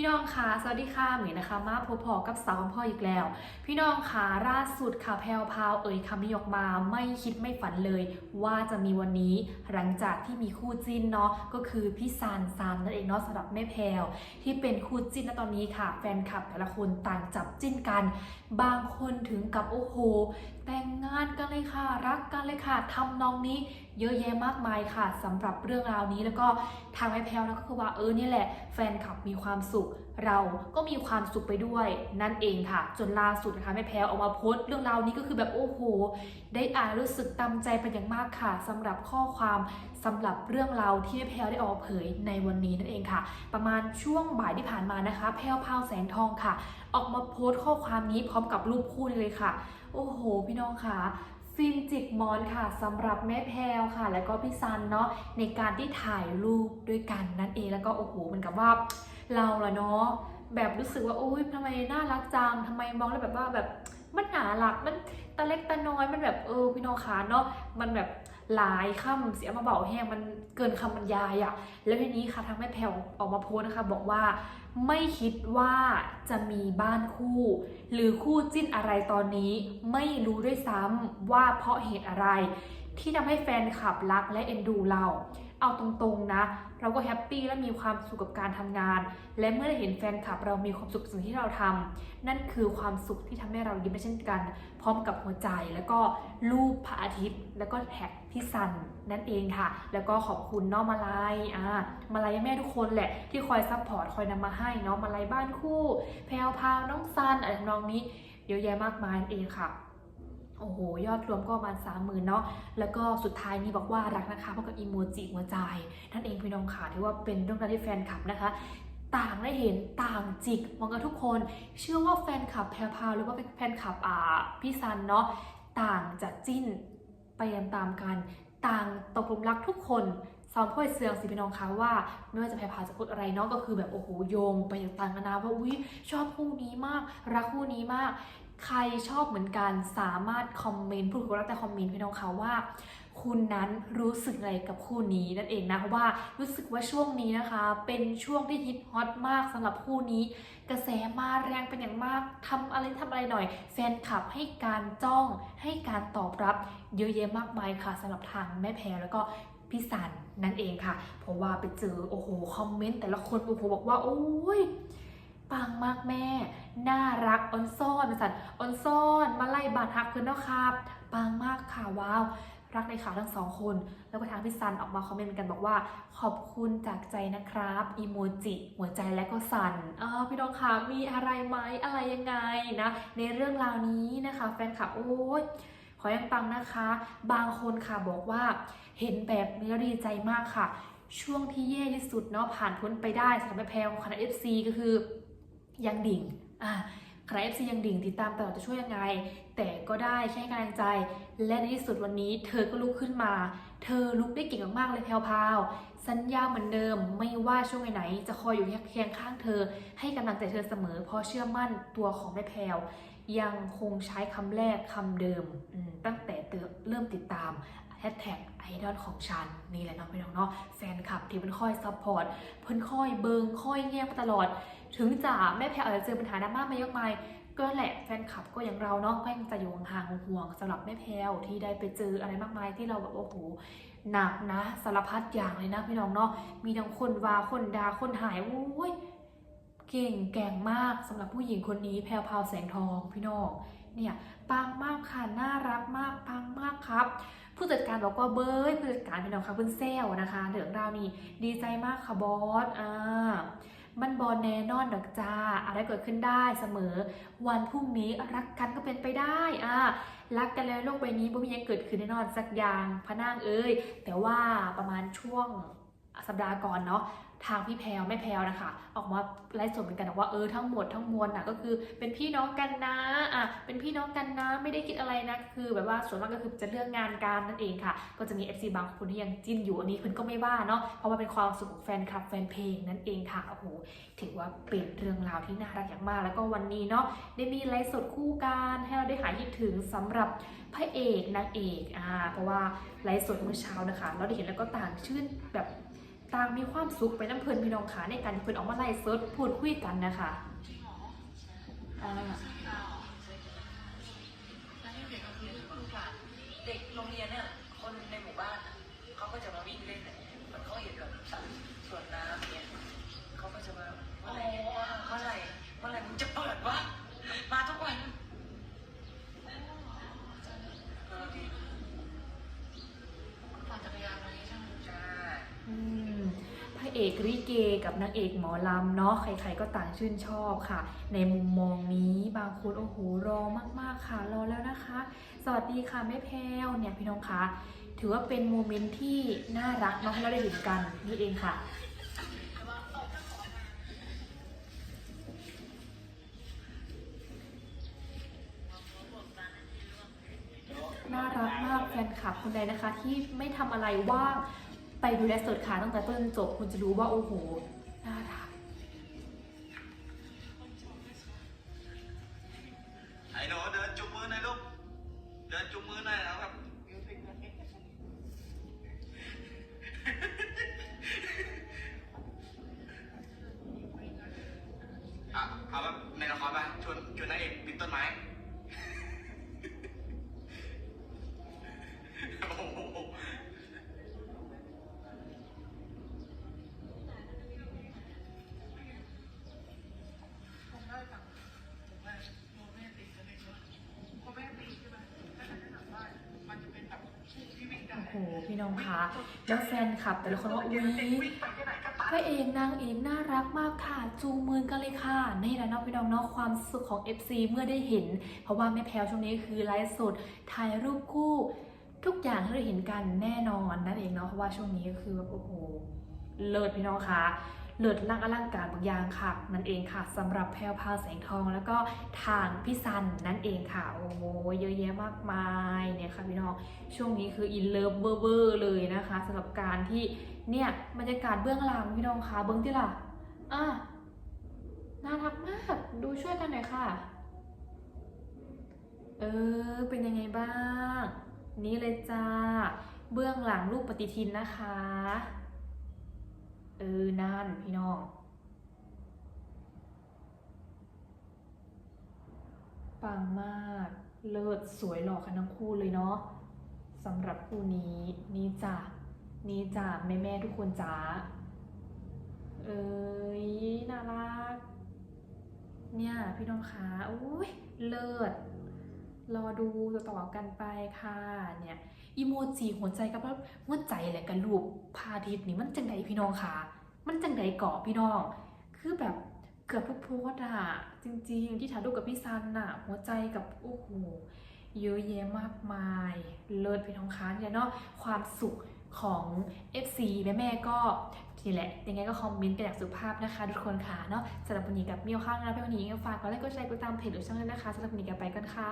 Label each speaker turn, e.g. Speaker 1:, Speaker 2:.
Speaker 1: พี่น้องคะสวัสดีค่ะเหมือนนะคะ มาพบพอกับสาวพ่ออีกแล้ว พี่น้องคะล่าสุดค่ะแพลวพราวเอ่ยคำนี้ออกมาไม่คิดไม่ฝันเลย ว่าจะมีวันนี้หลังจากที่มีคู่จิ้นเนาะก็คือพี่ซานซานนั่นเองเนาะสำหรับแม่แพลวที่เป็นคู่จิ้นณตอนนี้ค่ะ แฟนคลับแต่ละคนต่างจับจิ้นกัน บางคนถึงกับโอ้โห แต่งงานกันเลยค่ะรักกันเลยค่ะทำนองนี้ เยอะแยะมากมายค่ะสำหรับเรื่องราวนี้แล้วก็ทางแม่แพลวนะก็คือว่าเออเนี่ยแหละ แฟนคลับมีความสุข เราก็มีความสุขไปด้วยนั่นเองค่ะ จนล่าสุดนะคะแม่แพลวออกมาโพสต์เรื่องราวนี้ก็คือแบบโอ้โหได้อ่านรู้สึกตำใจเป็นอย่างมากค่ะสำหรับข้อความสำหรับเรื่องราวที่แม่แพลวได้ออกเผยในวันนี้นั่นเองค่ะ ประมาณช่วงบ่ายที่ผ่านมานะคะ แพลวพาวแสงทองค่ะ ออกมาโพสต์ข้อความนี้พร้อมกับรูปคู่เลยค่ะ โอ้โห พี่น้องค่ะ ฟินจิกมอนค่ะสำหรับแม่แพลวค่ะ แล้วก็พี่ซันเนาะในการที่ถ่ายรูปด้วยกันนั่นเองแล้วก็โอ้โหมันกับว่าเราละเนาะแบบรู้สึกว่าโอ้ยทำไมน่ารักจังทำไมมองแล้วแบบว่าแบบ มันหนาหลักมันตาเล็กตาน้อยมันแบบเออพี่น้องคะเนาะมันแบบหลายคำเสียมาเบาแห้งมันเกินคำบรรยายอะแล้วทีนี้ค่ะทางแม่แพลวออกมาโพสนะคะ บอกว่าไม่คิดว่าจะมีบ้านคู่ หรือคู่จิ้นอะไรตอนนี้ ไม่รู้ด้วยซ้ำว่าเพราะเหตุอะไร ที่ทำให้แฟนคลับรักและเอ็นดูเรา เอาตรงๆนะ เราก็แฮปปี้และมีความสุขกับการทำงาน และเมื่อได้เห็นแฟนคลับเรามีความสุขสิ่งที่เราทำนั่นคือความสุขที่ทำให้เรายิ้มได้เช่นกัน พร้อมกับหัวใจแล้วก็รูปพระอาทิตย์ แล้วก็แท็กพี่ซันนั่นเองค่ะ แล้วก็ขอบคุณน้องมาลายอ่ามาลายแม่ทุกคนแหละที่คอยซัพพอร์ตคอยนำมาให้เนาะมาลายบ้านคู่ แพลวพาวน้องซันอะไรทำนองนี้เยอะแยะมากมายนั่นเองค่ะ โอ้โห ยอดรวมก็ประมาณสามหมื่นเนาะ แล้วก็สุดท้ายนี้บอกว่ารักนะคะพร้อมกับอีโมจิหัวใจนั่นเองพี่น้องค่ะถือว่าเป็นเรื่องราวที่แฟนคลับนะคะ ต่างได้เห็นต่างจิกมองกันทุกคน เชื่อว่าแฟนคลับแพรพาวหรือว่าแฟนคลับอ่าพี่ซันเนาะต่างจะจิ้นไปตามๆกัน ต่างตกหลุมรักทุกคนซ้อมพ่อยเสืองสิพี่น้องคะว่า ไม่ว่าจะแพรพาวจะพูดอะไรเนาะก็คือแบบโอ้โหโยงไปต่างกันนาว่าอุ้ยชอบคู่นี้มาก รักคู่นี้มาก ใครชอบเหมือนกันสามารถคอมเมนต์พูดคุยกันแต่คอมเมนต์พี่น้องคะว่า คุณนั้นรู้สึกอะไรกับคู่นี้นั่นเองนะเพราะว่ารู้สึกว่าช่วงนี้นะคะ เป็นช่วงที่ฮิตฮอตมากสำหรับคู่นี้ กระแสมาแรงเป็นอย่างมากทำอะไรทำอะไรหน่อย แฟนคลับให้การจ้องให้การตอบรับเยอะแยะมากมายค่ะสำหรับทางแม่แพรแล้วก็พี่สันนั่นเองค่ะ เพราะว่าไปเจอโอ้โหคอมเมนต์แต่ละคนโอ้โหบอกว่าโอ้ย ปังมากแม่ น่ารักออนซ่อนเป็นสันออนซ่อนมาไล่บาดฮักเพื่อนเนาะครับ ปังมากค่ะว้าวรักในข่าวทั้งสองคน แล้วก็ทางพี่ซันออกมาคอมเมนต์เมนกันบอกว่า ขอบคุณจากใจนะครับอีโมจิหัวใจและก็สันอ่าพี่น้องคะมีอะไรไหมอะไรยังไงนะ ในเรื่องราวนี้นะคะ แฟนคลับโอ้ยขอยังปังนะคะ บางคนค่ะบอกว่า เห็นแบบนี้ดีใจมากค่ะ ช่วงที่แย่ที่สุดเนาะผ่านพ้นไปได้สำหรับแม่แพลวคณะ FC ก็คือ ยังดิ่งอ่าใคร FC ยังดิ่งติดตามตลอดจะช่วยยังไง แต่ก็ได้แค่กำลังใจ และในที่สุดวันนี้เธอก็ลุกขึ้นมา เธอลุกได้เก่งมากๆเลยแพลวพาวสัญญาเหมือนเดิมไม่ว่าช่วงไหน จะคอยอยู่เคียงข้างเธอ ให้กำลังใจเธอเสมอ เพราะเชื่อมั่นตัวของแม่แพลวยังคงใช้คำแรกคำเดิมตั้งแต่เริ่มติดตาม แฮชแท็กไอดอลของฉันนี่แหละเนาะพี่น้องเนาะแฟนคลับที่เพิ่นคอยซัพพอร์ตเพิ่นคอยเบิงคอยแง่มาตลอด ถึงจะแม่แพรอาจจะเจอปัญหาดราม่ามายากมายก็แหละแฟนคลับก็อย่างเราเนาะก็ยังจะอยู่ห่างห่วงๆสำหรับแม่แพรวที่ได้ไปเจออะไรมากมายที่เราแบบโอ้โหหนักนะสารพัดอย่างเลยนะพี่น้องเนาะมีทั้งคนวาคนดาคนหายโอ้ยเก่งแก่งมากสำหรับผู้หญิงคนนี้แพรวพาวแสงทองพี่น้องเนี่ยปังมากค่ะน่ารักมากปังมากครับ ผู้จัดการบอกว่าเบยผู้จัดการเป็น้องค่ะเพิ่นแซลนะคะเรื่องราวนี้ดีใจมากค่ะบอสอ่ามันบอลแน่นอนดอกจ้าอะไรเกิดขึ้นได้เสมอ วันพรุ่งนี้รักกันก็เป็นไปได้อ่ารักกันแล้วโลกใบนี้บ่มีหยังเกิดขึ้นแน่นอนสักอย่างพะนางเอ้ยแต่ว่าประมาณช่วง สัปดาห์ก่อนเนาะทางพี่แพลวแม่แพลวนะคะ ออกมาไลฟ์สดเหมือนกันบอกว่าเออทั้งหมดทั้งมวลน่ะก็คือเป็นพี่น้องกันนะอะเป็นพี่น้องกันนะไม่ได้คิดอะไรนะคือแบบว่าส่วนมากก็คือจะเรื่องงานการนั่นเองค่ะ ก็จะมี FC บางคนที่ยังจิ้นอยู่อันนี้คุณก็ไม่ว่าเนาะเพราะว่าเป็นความสุขของแฟนคลับแฟนเพลงนั่นเองค่ะโอ้โหถือว่าเป็นเรื่องราวที่น่ารักอย่างมาก แล้วก็วันนี้เนาะได้มีไลฟ์สดคู่กันให้เราได้หายคิดถึงสำหรับพระเอกนางเอกอ่าเพราะว่าไลฟ์สดเมื่อเช้านะคะ เราได้เห็นแล้วก็ต่างชื่นแบบ ต่างมีความสุขไปน้ำเพลินพี่น้องขาในการที่เพิ่นออกมาไล่สดพูดคุยกันนะคะอ่า
Speaker 2: เด็กโรงเรียนเนี่ย คนในหมู่บ้านน่ะเขาก็จะมาวิ่งเล่นเนี่ยเหมันเขาเห็นแบบสระสวนน้ำเนี่ยเขาก็จะมาเมื่อไหร่เมื่อไหร่เมื่อไหร่มึงจะเปิดวะ มาทุกวันเออดี
Speaker 3: ปั่นจักรยานตรงนี้ใช่ไหม
Speaker 2: ใช่
Speaker 1: อืมพระเอกริเกับนางเอกหมอลำเนาะใครๆก็ต่างชื่นชอบค่ะ ในมุมมองนี้บางคนโอ้โหรอมากๆค่ะรอแล้วนะคะ สวัสดีค่ะแม่แพลวเนี่ยพี่น้องคะถือว่าเป็นโมเมนต์ที่น่ารักเนาะเราได้เห็นกันนี่เองค่ะน่ารักมากแฟนคลับคนใดนะคะที่ไม่ทำอะไรว่าง ไปดูแลสดค่ะตั้งแต่ต้นจนจบคุณจะรู้ว่าโอ้โหน่ารัก
Speaker 4: ไอ้หนูเดินจุงมือหน่อยลูกเดินจุงมือหน่อยนะครับอะเอาแบบในละครไปชวนชวนนางเอกปีนต้นไม้ โอ้โห
Speaker 3: ผมได้สั่งผมว่าโมแม่ตีกันเลยใช่ไหมพอแม่ตีใช่ไหมถ้าฉันจะถามว่ามันจะเป็นแบบที่วิ่งได้
Speaker 1: โอ้โห พี่ น้องคะแล้วแฟนคลับ แต่ละคนว่าอุ้ย
Speaker 3: วิ่งไปที่ไหนาม
Speaker 1: พระเอกนางเอกน่ารักมากค่ะจูงมือกันเลยค่ะนี่แหละน้องพี่น้องเนาะความสุขของ FC เมื่อได้เห็น เพราะว่าแม่แพลวช่วงนี้คือไลฟ์สดถ่ายรูปคู่ ทุกอย่างที่เราเห็นกันแน่นอนนั่นเองเนาะเพราะว่าช่วงนี้ก็คือแบบโอ้โหเลิศพี่น้องคะ เลิศร่างอลังการบางอย่างค่ะ นั่นเองค่ะสำหรับแพลวพาวแสงทองแล้วก็ทางพี่ซันนั่นเองค่ะ โอ้โหเยอะแยะมากมายเนี่ยค่ะพี่น้องช่วงนี้คืออินเลิฟเวอร์เบอร์เลยนะคะสำหรับการที่เนี่ยบรรยากาศเบื้องหลังพี่น้องคะเบื้องที่ล่ะอะน่ารักมากดูช่วยกันหน่อยค่ะ เออเป็นยังไงบ้าง นี่เลยจ้า เบื้องหลังรูปปฏิทินนะคะ เออนั่นพี่น้องปังมากเลิศสวยหล่อกันทั้งคู่เลยเนาะสำหรับคู่นี้นี่จ้ะนี่จ้ะแม่แม่ทุกคนจ้าเอ้ยน่ารัก เนี่ยพี่น้องคะอุ้ยเลิศ รอดูต่อๆกันไปค่ะเนี่ยอีโมจิหัวใจกับหัวใจแหละกันรูปพาทิตย์นี่มันจังไดพี่น้องค่ะ มันจังไดเกาะพี่น้อง คือแบบเกือบทุกโพสอะจริงๆ ที่ถ่ายรูปกับพี่ซันน่ะหัวใจกับโอ้โหเยอะแยะมากมาย เลิศพี่น้องคะเนี่ยเนาะความสุขของ FC แม่แม่ก็นี่แหละ ยังไงก็คอมเมนต์กันอย่างสุภาพนะคะทุกคนค่ะเนาะสำหรับวันนี้กับเมียวข้างนะเพื่อนวันนี้ฝากกดไลค์กดแชร์กดตามเพจหรือช่องด้วยนะคะสำหรับวันนี้กันไปกันค่ะ